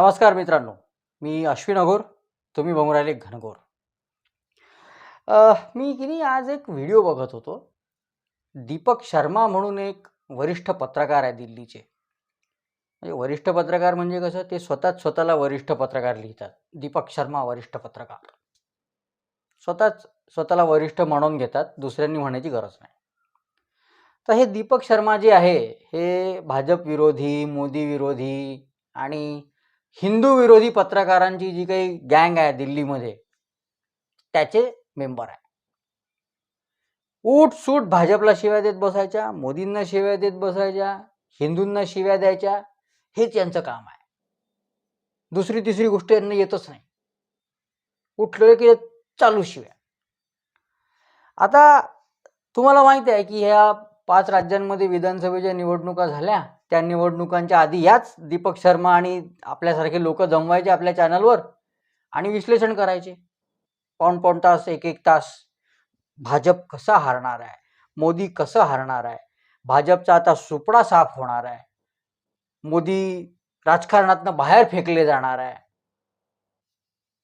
नमस्कार मित्रांनो मी अश्विन अघोर तुम्ही बघून राहिले घनघोर. मी की नाही आज एक व्हिडिओ बघत होतो. दीपक शर्मा म्हणून एक वरिष्ठ पत्रकार आहे दिल्लीचे. म्हणजे वरिष्ठ पत्रकार म्हणजे कसं ते स्वतःच स्वतःला वरिष्ठ पत्रकार लिहितात. दीपक शर्मा वरिष्ठ पत्रकार. स्वतःच स्वतःला वरिष्ठ म्हणून घेतात दुसऱ्यांनी म्हणायची गरज नाही. तर हे दीपक शर्मा जे आहे हे भाजप विरोधी मोदी विरोधी आणि हिंदू विरोधी पत्रकारांची जी काही गँग आहे दिल्लीमध्ये त्याचे मेंबर आहे. ऊट सूट भाजपला शिव्या देत बसायच्या मोदींना शिव्या देत बसायच्या हिंदूंना शिव्या द्यायच्या हेच यांचं काम आहे. दुसरी तिसरी गोष्ट यांना येतच नाही. उठलं की चालू शिव्या. आता तुम्हाला माहिती आहे की ह्या पाच राज्यांमध्ये विधानसभेच्या निवडणुका झाल्या. त्या निवडणुकांच्या आधी याच दीपक शर्मा आणि आपल्यासारखे लोक जमवायचे आपल्या चॅनलवर आणि विश्लेषण करायचे. पाऊण पाऊण तास एक एक तास भाजप कसा हारणार आहे? मोदी कसं हारणार आहे? भाजपचा आता सुपडा साफ होणार आहे. मोदी राजकारणातनं बाहेर फेकले जाणार आहे.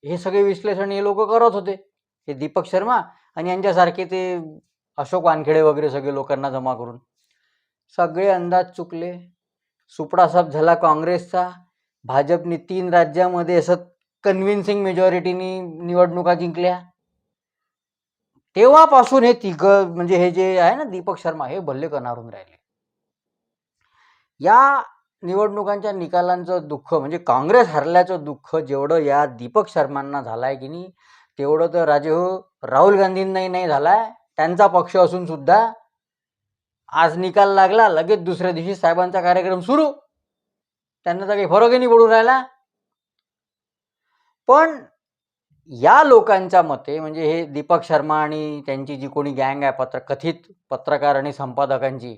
हे सगळे विश्लेषण हे लोक करत होते. हे दीपक शर्मा आणि यांच्यासारखे ते अशोक वानखेडे वगैरे सगळे लोकांना जमा करून. सगळे अंदाज चुकले. सुपडासाप झाला काँग्रेसचा. भाजपने तीन राज्यामध्ये असं कन्व्हिन्सिंग मेजॉरिटीनी निवडणुका जिंकल्या. तेव्हापासून हे तिघ म्हणजे हे जे आहे ना दीपक शर्मा हे भल्ले करणारून राहिले. या निवडणुकांच्या निकालांचं दुःख म्हणजे काँग्रेस हरल्याचं दुःख जेवढं या दीपक शर्मांना झालंय की नाही तेवढं तर राजे हो राहुल गांधींनाही नाही झालाय. त्यांचा पक्ष असून सुद्धा आज निकाल लागला लगेच दुसऱ्या दिवशी साहेबांचा कार्यक्रम सुरू. त्यांना तर काही फरकही नाही पडून राहिला. पण या लोकांच्या मते म्हणजे हे दीपक शर्मा आणि त्यांची जी कोणी गँग आहे पत्र कथित पत्रकार आणि संपादकांची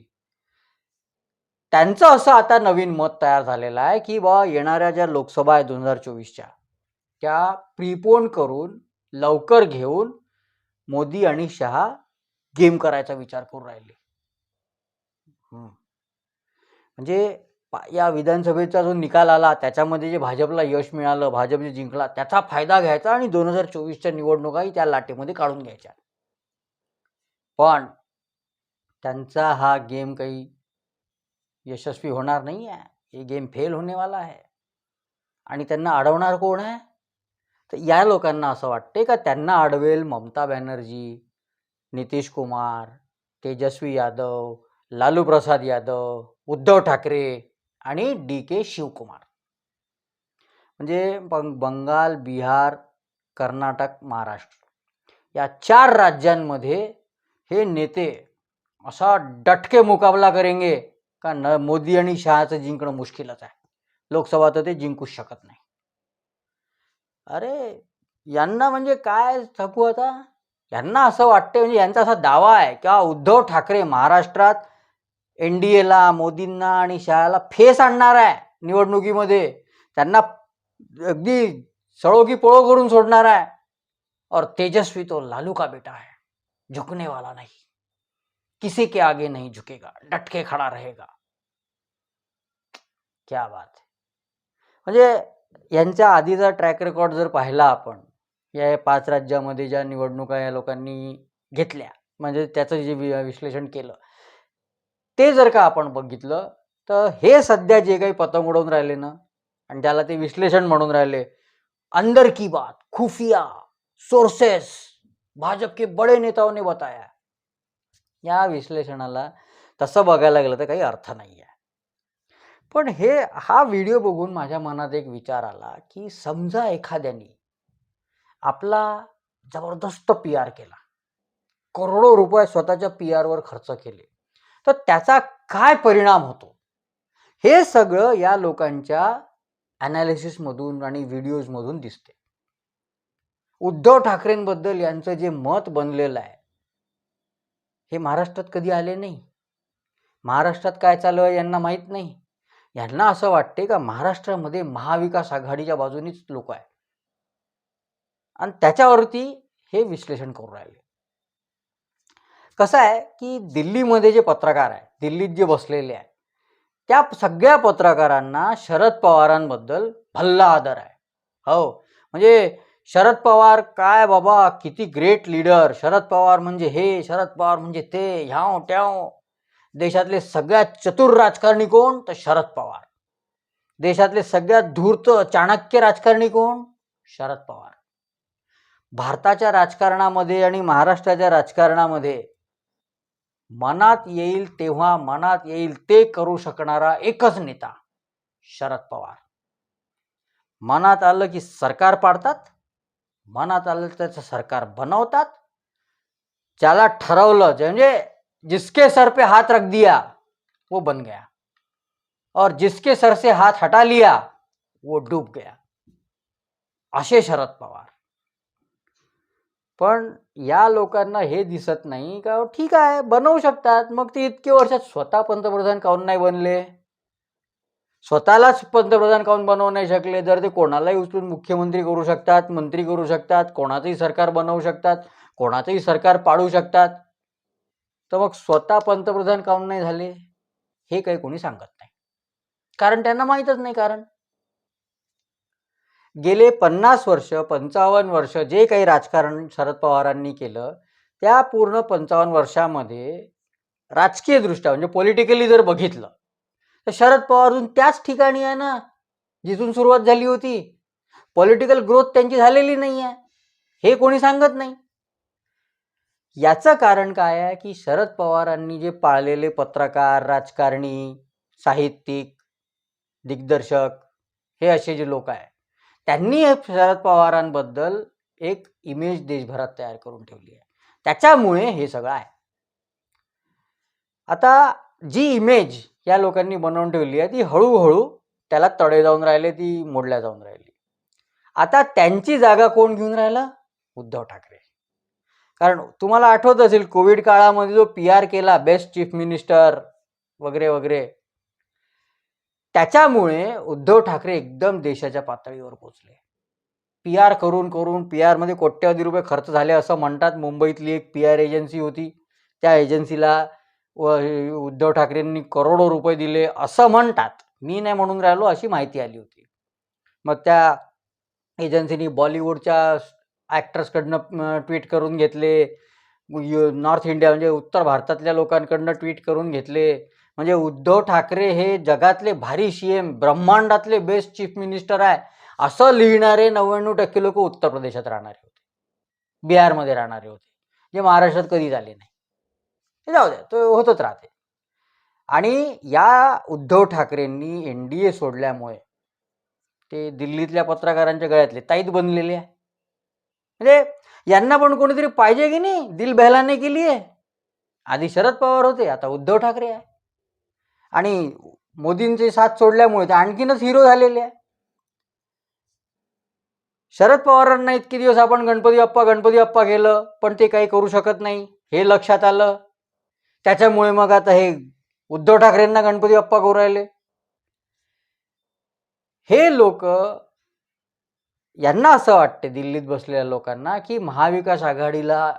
त्यांचं असं आता नवीन मत तयार झालेलं आहे की बा येणाऱ्या ज्या लोकसभा आहे दोन हजार चोवीसच्या त्या प्रिपोन करून लवकर घेऊन मोदी आणि शहा गेम करायचा विचार करून राहिले. म्हणजे पा- या विधानसभेचा जो निकाल आला त्याच्यामध्ये जे भाजपला यश मिळालं भाजप जे जिंकला त्याचा फायदा घ्यायचा आणि दोन हजार चोवीसच्या निवडणुकाही त्या लाटेमध्ये काढून घ्यायच्या. पण त्यांचा हा गेम काही यशस्वी होणार नाही आहे हे गेम फेल होणेवाला आहे. आणि त्यांना अडवणार कोण आहे? तर या लोकांना असं वाटते का त्यांना अडवेल ममता बॅनर्जी नितीश कुमार तेजस्वी यादव लालू प्रसाद यादव उद्धव ठाकरे आणि डी के शिवकुमार. म्हणजे बंग बंगाल बिहार कर्नाटक महाराष्ट्र या चार राज्यांमध्ये हे नेते असा डटके मुकाबला करेंगे का न मोदी आणि शहाचं जिंकणं मुश्किलच आहे. लोकसभा तर ते जिंकूच शकत नाही. अरे यांना म्हणजे काय थकू आता? यांना असं वाटते म्हणजे यांचा असा दावा आहे किंवा उद्धव ठाकरे महाराष्ट्रात एन डी एला मोदींना आणि शहाला फेस आणणार आहे निवडणुकीमध्ये. त्यांना अगदी सळो पोळो पळो करून सोडणार आहे. और तेजस्वी तो लालू का बेटा है? झुकने वाला नहीं. किसी के आगे नहीं झुकेगा. डटके खड़ा रहेगा. क्या बात म्हणजे यांच्या आधीचा ट्रॅक रेकॉर्ड जर पाहिला आपण या पाच राज्यामध्ये ज्या निवडणुका या लोकांनी घेतल्या म्हणजे त्याचं जे विश्लेषण केलं ते जर का आपण बघितलं तर हे सध्या जे काही पतंग उडवून राहिले ना आणि त्याला ते विश्लेषण म्हणून राहिले अंदर की बात खुफिया सोर्सेस भाजप के बडे नेताओं ने बताया. या विश्लेषणाला तसं बघायला गेलं तर काही अर्थ नाही आहे पण हे हा व्हिडिओ बघून माझ्या मनात एक विचार आला की समजा एखाद्याने आपला जबरदस्त पी आर केला करोडो रुपये स्वतःच्या पी आरवर खर्च केले तर त्याचा काय परिणाम होतो? हे सगळं या लोकांच्या ॲनालिसिसमधून आणि व्हिडिओजमधून दिसते. उद्धव ठाकरेंबद्दल यांचं जे मत बनलेलं आहे हे महाराष्ट्रात कधी आले नाही. महाराष्ट्रात काय चालू आहे यांना माहीत नाही. यांना असं वाटते का महाराष्ट्रामध्ये महाविकास आघाडीच्या बाजूनीच लोक आहे आणि त्याच्यावरती हे विश्लेषण करू राहिले. कसं आहे की दिल्लीमध्ये जे पत्रकार आहे दिल्लीत जे बसलेले आहे त्या सगळ्या पत्रकारांना शरद पवारांबद्दल भल्ला आदर आहे. हो म्हणजे शरद पवार काय बाबा किती ग्रेट लीडर शरद पवार म्हणजे हे शरद पवार म्हणजे ते ह्याव त्याव. देशातले सगळ्यात चतुर राजकारणी कोण? तर शरद पवार. देशातले सगळ्यात धूर्त चाणक्य राजकारणी कोण? शरद पवार. भारताच्या राजकारणामध्ये आणि महाराष्ट्राच्या राजकारणामध्ये मनात येईल तेव्हा मनात येईल ते करू शकणारा एकच नेता शरद पवार. मनात आलं की सरकार पाडतात मनात आलं त्याचं सरकार बनवतात. ज्याला ठरवलं जे- म्हणजे जिसके सर पे हात रख दिया वो बन गया. और जिसके सर से हाथ हटा लिया वो डूब गया. असे शरद पवार. पण या लोकांना हे दिसत नाही का? ठीक आहे बनवू शकतात. मग ते इतके वर्षात स्वतः पंतप्रधान काऊन नाही बनले? स्वतःलाच पंतप्रधान काऊन बनवू नाही शकले? जर ते कोणालाही उचलून मुख्यमंत्री करू शकतात मंत्री करू शकतात कोणाचंही सरकार बनवू शकतात कोणाचंही सरकार पाडू शकतात तर मग स्वतः पंतप्रधान काऊन नाही झाले? हे काही कोणी सांगत नाही. कारण त्यांना माहीतच नाही कारण. गेले पन्नास वर्ष पंचावन्न वर्ष जे काही राजकारण शरद पवारांनी केलं त्या पूर्ण पंचावन्न वर्षामध्ये राजकीयदृष्ट्या म्हणजे पॉलिटिकली जर बघितलं तर शरद पवार अजून त्याच ठिकाणी आहे ना जिथून सुरुवात झाली होती. पॉलिटिकल ग्रोथ त्यांची झालेली नाही आहे. हे कोणी सांगत नाही. याचं कारण काय आहे की शरद पवारांनी जे पाळलेले पत्रकार राजकारणी साहित्यिक दिग्दर्शक हे असे जे लोक आहे त्यांनी शरद पवारांबद्दल एक इमेज देशभरात तयार करून ठेवली आहे. त्याच्यामुळे हे सगळं आहे. आता जी इमेज या लोकांनी बनवून ठेवली आहे ती हळूहळू त्याला तडे जाऊन राहिले ती मोडल्या जाऊन राहिली. आता त्यांची जागा कोण घेऊन राहिला? उद्धव ठाकरे. कारण तुम्हाला आठवत असेल कोविड काळामध्ये जो पी आर केला बेस्ट चीफ मिनिस्टर वगैरे वगैरे त्याच्यामुळे उद्धव ठाकरे एकदम देशाच्या पातळीवर पोचले पी आर करून करून पी आरमध्ये कोट्यवधी रुपये खर्च झाले असं म्हणतात. मुंबईतली एक पी आर एजन्सी होती. त्या एजन्सीला व उद्धव ठाकरेंनी करोडो रुपये दिले असं म्हणतात. मी नाही म्हणून राहिलो अशी माहिती आली होती. मग त्या एजन्सीनी बॉलिवूडच्या ॲक्टर्सकडनं ट्विट करून घेतले. यु- नॉर्थ इंडिया म्हणजे उत्तर भारतातल्या लोकांकडनं ट्विट करून घेतले. म्हणजे उद्धव ठाकरे हे जगातले भारी सी एम ब्रह्मांडातले बेस्ट चीफ मिनिस्टर आहे. असं लिहिणारे नव्याण्णव टक्के लोक उत्तर प्रदेशात राहणारे होते. बिहारमध्ये राहणारे होते. जे महाराष्ट्रात कधी झाले नाही. जाऊ द्या तो होतच राहते. आणि या उद्धव ठाकरेंनी एन डी ए सोडल्यामुळे ते दिल्लीतल्या पत्रकारांच्या गळ्यातले ताईत बनलेले आहे. म्हणजे यांना पण कोणीतरी पाहिजे की नाही? दिल बहलाने केली आहे. आधी शरद पवार होते आता उद्धव ठाकरे आहे. आणि मोदींचे साथ सोडल्यामुळे ते आणखीनच हिरो झालेले आहे. शरद पवारांना इतके दिवस आपण गणपती बाप्पा गणपती बाप्पा केलं पण ते काही करू शकत नाही हे लक्षात आलं. त्याच्यामुळे मग आता हे उद्धव ठाकरेंना गणपती बाप्पा करू राहिले. हे लोक यांना असं वाटते दिल्लीत बसलेल्या लोकांना की महाविकास आघाडीला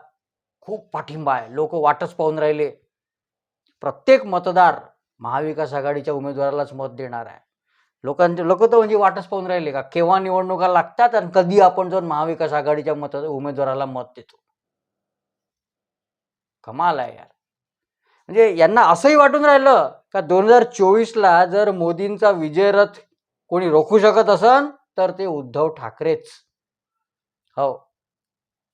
खूप पाठिंबा आहे. लोक वाटच पाहून राहिले. प्रत्येक मतदार महाविकास आघाडीच्या उमेदवारालाच मत देणार आहे. लोकांचे लोक तर म्हणजे वाटच पाहून राहिले का? केव्हा निवडणुका लागतात आणि कधी आपण जाऊन महाविकास आघाडीच्या मत उमेदवाराला मत देतो? कमाल आहे यार. म्हणजे यांना असंही वाटून राहिलं का दोन हजार चोवीसला जर मोदींचा विजयरथ कोणी रोखू शकत असन तर ते उद्धव ठाकरेच. हो.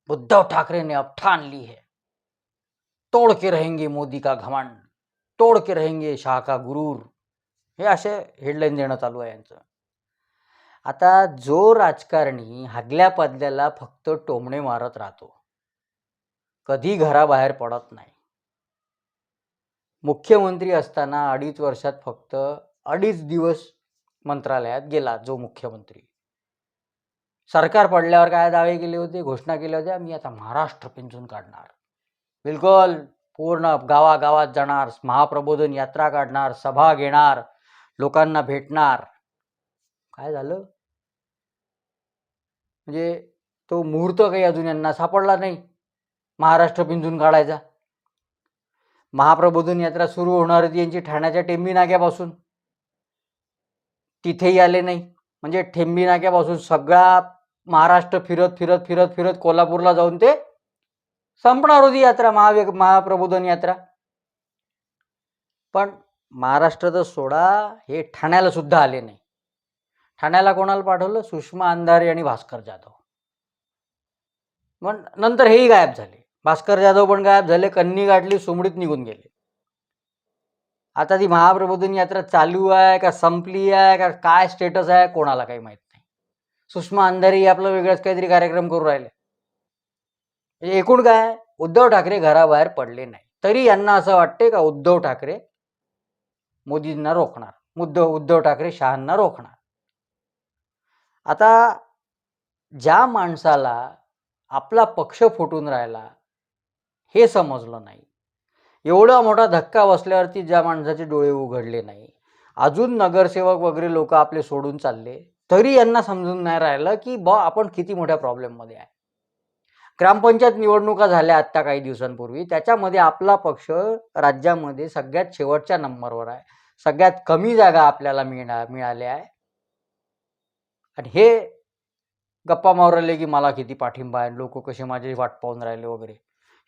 उद्धव ठाकरेने अब ठान ली है तोड़ के रहेंगे मोदी का घमांड? तोड़ के रहेंगे शाह का गुरूर. हे असे हेडलाईन देणं चालू आहे यांचं. आता जो राजकारणी हागल्या पादल्याला फक्त टोमणे मारत राहतो कधी घराबाहेर पडत नाही. मुख्यमंत्री असताना अडीच वर्षात फक्त अडीच दिवस मंत्रालयात गेला जो मुख्यमंत्री. सरकार पडल्यावर काय दावे केले होते घोषणा केल्या होत्या मी आता महाराष्ट्र पिंजून काढणार. बिलकुल पूर्ण गावागावात जाणार महाप्रबोधन यात्रा काढणार सभा घेणार लोकांना भेटणार. काय झालं? म्हणजे तो मुहूर्त काही अजून यांना सापडला नाही. महाराष्ट्र पिंजून काढायचा. महाप्रबोधन यात्रा सुरू होणार होती यांची ठाण्याच्या टेंबी नाक्यापासून. तिथेही आले नाही. म्हणजे ठेंबी नाक्यापासून सगळा महाराष्ट्र फिरत फिरत फिरत फिरत कोल्हापूरला जाऊन ते संपणार होती यात्रा महावे महाप्रबोधन यात्रा. पण महाराष्ट्राचा सोडा हे ठाण्याला सुद्धा आले नाही. ठाण्याला कोणाला पाठवलं? सुषमा अंधारे आणि भास्कर जाधव. मग नंतर हेही गायब झाले. भास्कर जाधव पण गायब झाले कन्नी गाठली सुमडीत निघून गेले. आता ती महाप्रबोधन यात्रा चालू आहे का संपली आहे का काय स्टेटस आहे कोणाला काही माहीत नाही. सुषमा अंधारे आपलं वेगळंच काहीतरी कार्यक्रम करू राहिले. म्हणजे एकूण काय उद्धव ठाकरे घराबाहेर पडले नाही. तरी यांना असं वाटते का उद्धव ठाकरे मोदींना रोखणार? उद्धव उद्धव ठाकरे शहांना रोखणार? आता ज्या माणसाला आपला पक्ष फुटून राहिला हे समजलं नाही. एवढा मोठा धक्का बसल्यावरती ज्या माणसाचे डोळे उघडले नाही. अजून नगरसेवक वगैरे लोक आपले सोडून चालले. तरी यांना समजून नाही राहिलं की बा आपण किती मोठ्या प्रॉब्लेममध्ये आहे. ग्रामपंचायत निवडणुका झाल्या आत्ता काही दिवसांपूर्वी. त्याच्यामध्ये आपला पक्ष राज्यामध्ये सगळ्यात शेवटच्या नंबरवर आहे. सगळ्यात कमी जागा आपल्याला मिळा मिळाल्या आहे. आणि हे गप्पा मावरले की मला किती पाठिंबा आहे लोक कसे माझे वाट पाहून राहिले वगैरे.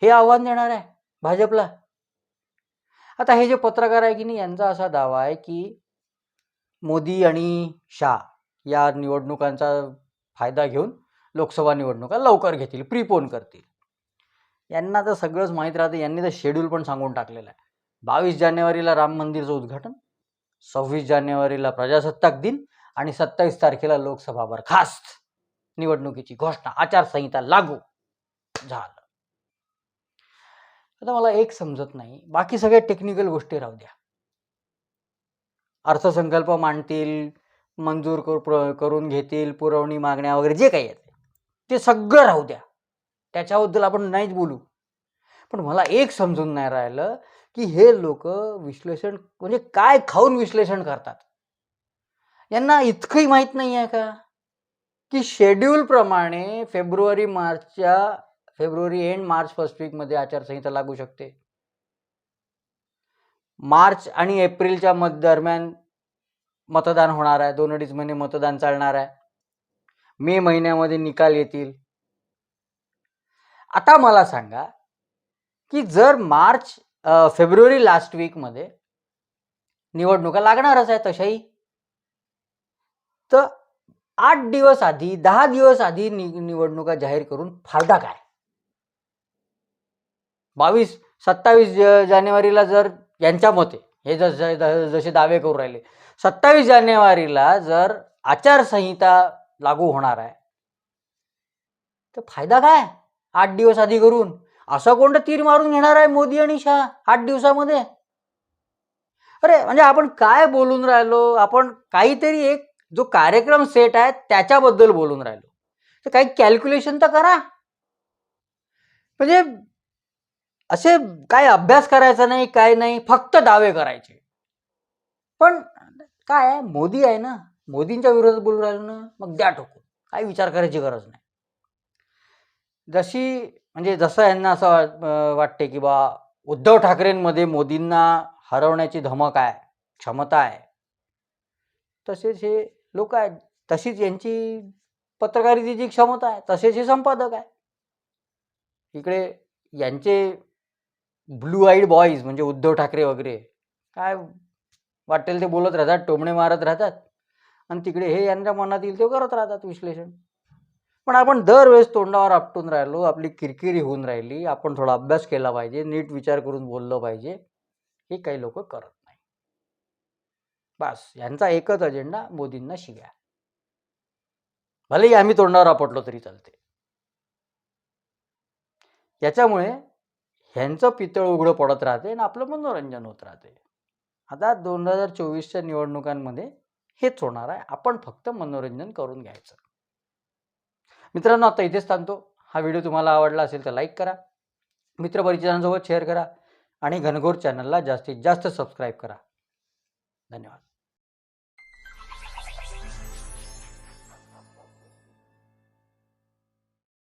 हे आव्हान देणार आहे भाजपला. आता हे जे पत्रकार आहे की नाही यांचा असा दावा आहे की मोदी आणि शाह या निवडणुकांचा फायदा घेऊन लोकसभा निवडणुका लवकर घेतील प्रीपोन करतील. यांना तर सगळंच माहीत राहतं यांनी तर शेड्यूल पण सांगून टाकलेलं आहे. बावीस जानेवारीला राम मंदिरचं उद्घाटन सव्वीस जानेवारीला प्रजासत्ताक दिन आणि सत्तावीस तारखेला लोकसभा बरखास्त निवडणुकीची घोषणा आचारसंहिता लागू झालं. आता मला एक समजत नाही बाकी सगळ्या टेक्निकल गोष्टी राहू द्या. अर्थसंकल्प मांडतील मंजूर करून घेतील पुरवणी मागण्या वगैरे जे काही आहेत ते सगळं राहू द्या. त्याच्याबद्दल आपण नाहीच बोलू. पण मला एक समजून नाही राहिलं की हे लोक विश्लेषण म्हणजे काय खाऊन विश्लेषण करतात? यांना इतकंही माहीत नाही आहे का की शेड्यूलप्रमाणे फेब्रुवारी मार्चच्या फेब्रुवारी एंड मार्च फर्स्ट वीकमध्ये आचारसंहिता लागू शकते. मार्च आणि एप्रिलच्या मत दरम्यान मतदान होणार आहे. दोन अडीच महिने मतदान चालणार आहे. मे महिन्यामध्ये निकाल येतील. आता मला सांगा की जर मार्च फेब्रुवारी लास्ट वीकमध्ये निवडणुका लागणारच आहे तशाही तर आठ दिवस आधी दहा दिवस आधी नि निवडणुका जाहीर करून फायदा काय? बावीस सत्तावीस जानेवारीला जर यांच्या मते हे जस ज- जसे दावे करू राहिले सत्तावीस जानेवारीला जर आचारसंहिता लागू होणार आहे. तर फायदा काय? आठ दिवस आधी करून. असं कोणतं तीर मारून घेणार आहे मोदी आणि शाह आठ दिवसामध्ये? अरे म्हणजे आपण काय बोलून राहिलो? आपण काहीतरी एक जो कार्यक्रम सेट आहे त्याच्याबद्दल बोलून राहिलो. तर काही कॅल्क्युलेशन तर करा. म्हणजे असे काय अभ्यास करायचा नाही काय नाही फक्त दावे करायचे. पण काय आहे? मोदी आहे ना. मोदींच्या विरोधात बोलून राहिलो ना मग द्या ठोकून. काही विचार करायची गरज नाही. जशी म्हणजे जसं यांना असं वाटते की बा उद्धव ठाकरेंमध्ये मोदींना हरवण्याची धमक आहे क्षमता आहे तसेच हे लोक आहेत. तशीच यांची पत्रकारितेची क्षमता आहे तसेच हे संपादक आहे. इकडे यांचे ब्लू आईड बॉईज म्हणजे उद्धव ठाकरे वगैरे काय वाटेल ते बोलत राहतात टोमणे मारत राहतात. आणि तिकडे हे यांच्या मनात येईल ते करत राहतात विश्लेषण. पण आपण दरवेळेस तोंडावर आपटून राहिलो आपली किरकिरी होऊन राहिली आपण थोडा अभ्यास केला पाहिजे नीट विचार करून बोललं पाहिजे हे काही लोक करत नाही. बस यांचा एकच अजेंडा मोदींना शिव्या. भलेही आम्ही तोंडावर आपटलो तरी चालते. याच्यामुळे ह्यांचं पितळ उघडं पडत राहते आणि आपलं मनोरंजन होत राहते. आता दोन हजार चोवीसच्या निवडणुकांमध्ये हेच होणार आहे. आपण फक्त मनोरंजन करून घ्यायचं. मित्रांनो आता इथेच थांबतो. हा व्हिडिओ तुम्हाला आवडला असेल तर लाईक करा. मित्रपरिचितांसोबत शेअर करा. आणि घनघोर चॅनलला जास्तीत जास्त सबस्क्राईब करा. धन्यवाद.